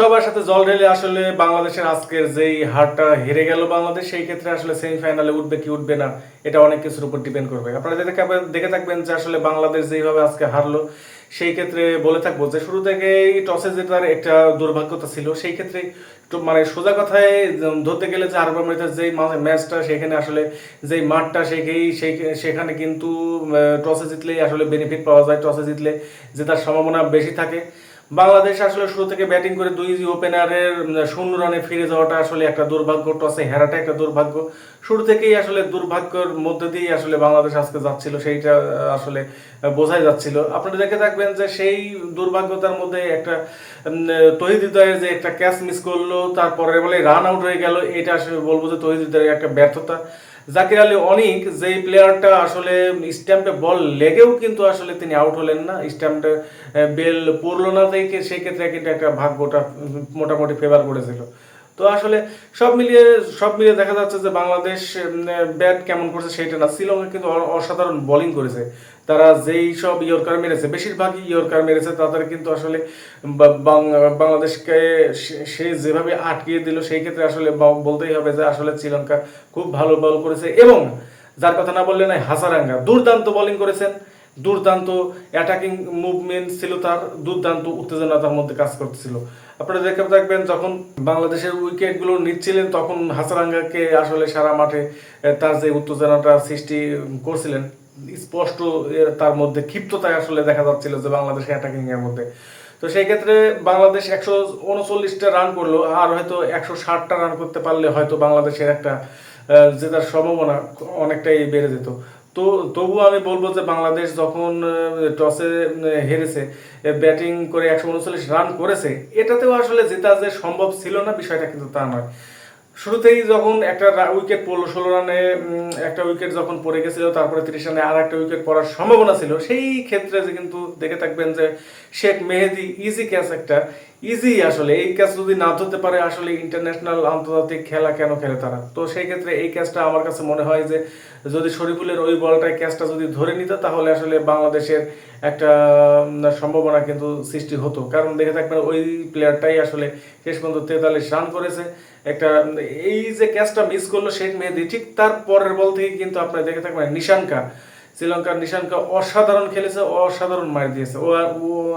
সবার সাথে জল ঢেলে আসলে বাংলাদেশের আজকের যেই হারটা হেরে গেল বাংলাদেশ, সেই ক্ষেত্রে আসলে সেমিফাইনালে উঠবে কি উঠবে না, এটা অনেক কিছুর উপর ডিপেন্ড করবে। আপনারা দেখে থাকবেন- যে আসলে বাংলাদেশ যেইভাবে আজকে হারলো, সেই ক্ষেত্রে বলে থাকব যে শুরু থেকেই টসে জেতার একটা দুর্ভাগ্যতা ছিল। সেই ক্ষেত্রে মানে সোজা কথায় ধরতে গেলে যে আরব আমিরাতের যেই ম্যাচটা সেখানে আসলে যেই মাঠটা সেই- সেখানে কিন্তু টসে জিতলেই আসলে বেনিফিট পাওয়া যায়। টসে জিতলে জেতার সম্ভাবনা বেশি থাকে। বাংলাদেশ আসলে শুরু থেকে ব্যাটিং করে দুই ওপেনারের শূন্য রানে ফিরে যাওয়াটা আসলে একটা দুর্ভাগ্য টসে হেরাটা একটা দুর্ভাগ্য। শুরু থেকেই আসলে দুর্ভাগ্যের মধ্যে দিয়েই আসলে বাংলাদেশ আজকে যাচ্ছিল, সেইটা আসলে বোঝাই যাচ্ছিল। আপনারা দেখে থাকবেন যে সেই দুর্ভাগ্যতার মধ্যে একটা তহিদ হৃদয়ের যে একটা ক্যাচ মিস করল, তারপরে বলে রান আউট হয়ে গেল, এটা আসলে বলব যে তহিদ হৃদয়ের একটা ব্যর্থতা। জাকির আলী অনিক, যেই প্লেয়ারটা আসলে স্ট্যাম্পে বল লেগেও কিন্তু আসলে তিনি আউট হলেন না। স্ট্যাম্পটা বেল পড়ল না সেক্ষেত্রে কিন্তু একটা ভাগ্যটা মোটামুটি ফেভার করেছিল। তো আসলে সব মিলিয়ে সব মিলিয়ে দেখা যাচ্ছে যে বাংলাদেশ ব্যাট কেমন করছে সেইটা না। শ্রীলঙ্কা কিন্তু অসাধারণ বোলিং করেছে। তারা যেই সব ইয়র্কার মেরেছে, বেশিরভাগই ইয়র্কার মেরেছে, তাদের কিন্তু আসলে বাংলাদেশকে সে- যেভাবে আটকিয়ে দিল, সেই ক্ষেত্রে আসলে বলতেই হবে যে আসলে শ্রীলঙ্কা খুব ভালো বল করেছে এবং, যার কথা না বললে নাই হাসারাঙ্গা দুর্দান্ত বোলিং করেছেন। দুর্দান্ত অ্যাটাকিং মুভমেন্ট ছিল তার, দুর্দান্ত উত্তেজনা তার মধ্যে কাজ করতেছিল। আপনারা দেখে থাকবেন, যখন বাংলাদেশের উইকেটগুলো নিচ্ছিলেন, তখন হাসারাঙ্গাকে আসলে সারা মাঠে তার যে উত্তেজনাটা সৃষ্টি করছিলেন, স্পষ্ট তার মধ্যে ক্ষিপ্ততায় আসলে দেখা যাচ্ছিল যে বাংলাদেশের অ্যাটাকিং এর মধ্যে। তো সেই ক্ষেত্রে বাংলাদেশ একশো উনচল্লিশটা রান করল, আর হয়তো একশো ষাটটা রান করতে পারলে হয়তো বাংলাদেশের একটা জেতার সম্ভাবনা অনেকটাই বেড়ে যেত। তো তবু আমি বলব যে বাংলাদেশ যখন টসে হেরেছে ব্যাটিং করে একশো উনচল্লিশ রান করেছে, এটাতেও আসলে জেতা যে সম্ভব ছিল না, বিষয়টা কিন্তু তা নয়। শুরুতেই যখন একটা উইকেট পড়ল, ষোলো রানে একটা উইকেট যখন পড়ে গেছিল, তারপরে তিরিশ রানে আর একটা উইকেট পড়ার সম্ভাবনা ছিল, সেই ক্ষেত্রে যে কিন্তু দেখে থাকবেন যে শেখ মেহেদি ইজি ক্যাচ একটা ইজি আসলে, এই ক্যাচ যদি না ধরতে পারে, আসলে ইন্টারন্যাশনাল আন্তর্জাতিক খেলা কেন খেলে তারা? তো সেই ক্ষেত্রে এই ক্যাচটা আমার কাছে মনে হয় যে, যদি শরীফুলের ওই বলটায় ক্যাচটা যদি ধরে নিত, তাহলে আসলে বাংলাদেশের একটা সম্ভাবনা কিন্তু সৃষ্টি হতো। কারণ দেখে থাকবেন, ওই প্লেয়ারটাই আসলে শেষ পর্যন্ত তেতাল্লিশ রান করেছে। একটা, এই যে ক্যাচটা মিস করল শেখ মেহেদি, ঠিক তার পরের বল থেকে কিন্তু আপনার দেখে থাকবেন নিশানকা শ্রীলঙ্কার নিশানকা অসাধারণ খেলেছে, অসাধারণ মার দিয়েছে। ও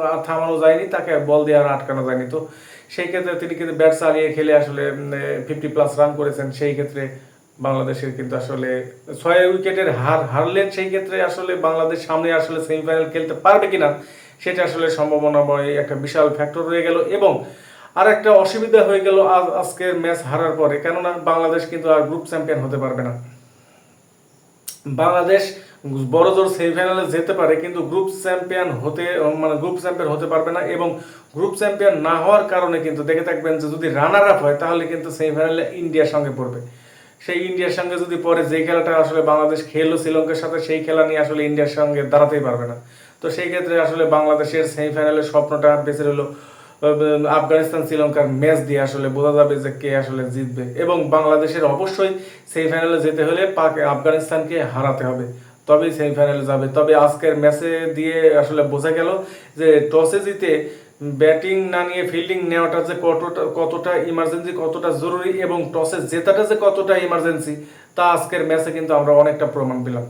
আর থামানো যায়নি, তাকে বল দিয়ে আর আটকানো যায়নি। তো সেই ক্ষেত্রে তিনি কিন্তু ব্যাট চালিয়ে খেলে আসলে ফিফটি প্লাস রান করেছেন। সেই ক্ষেত্রে বাংলাদেশের কিন্তু আসলে ছয় উইকেটের হার হারলেন। সেই ক্ষেত্রে আসলে বাংলাদেশ সামনে আসলে সেমিফাইনাল খেলতে পারবে কিনা, সেটা আসলে সম্ভাবনাময় একটা বিশাল ফ্যাক্টর হয়ে গেল। এবং আর একটা অসুবিধা হয়ে গেল আজ আজকের ম্যাচ হারার পরে। কেননা বাংলাদেশ কিন্তু আর গ্রুপ চ্যাম্পিয়ন হতে পারবে না। বাংলাদেশ বড় জোর সেমিফাইনালে যেতে পারে, কিন্তু গ্রুপ চ্যাম্পিয়ন হতে মানে গ্রুপ চ্যাম্পিয়ন হতে পারবে না এবং গ্রুপ চ্যাম্পিয়ন না হওয়ার কারণে কিন্তু দেখে থাকবেন যে যদি রানার আপ হয়, তাহলে কিন্তু সেমিফাইনালে ইন্ডিয়ার সঙ্গে পড়বে। সেই ইন্ডিয়ার সঙ্গে যদি পরে যে খেলাটা আসলে বাংলাদেশ খেললো শ্রীলঙ্কার সাথে, সেই খেলা নিয়ে আসলে ইন্ডিয়ার সঙ্গে দাঁড়াতেই পারবে না। তো সেই ক্ষেত্রে আসলে বাংলাদেশের সেমিফাইনালের স্বপ্নটা বেঁচে রইল আফগানিস্তান শ্রীলঙ্কার ম্যাচ দিয়ে আসলে বোঝা যাবে যে কে আসলে জিতবে। এবং বাংলাদেশের অবশ্যই সেমিফাইনালে যেতে হলে পাক, আফগানিস্তানকে হারাতে হবে। তবেই সেমিফাইনালে যাবে। তবে আজকের ম্যাচে দিয়ে আসলে বোঝা গেল যে টসে জিতে ব্যাটিং না নিয়ে ফিল্ডিং নেওয়াটা যে কতটা কতটা ইমার্জেন্সি কতটা জরুরি এবং টসে জেতাটা যে কতটা ইমার্জেন্সি তা আজকের ম্যাচে কিন্তু আমরা অনেকটা প্রমাণ পেলাম।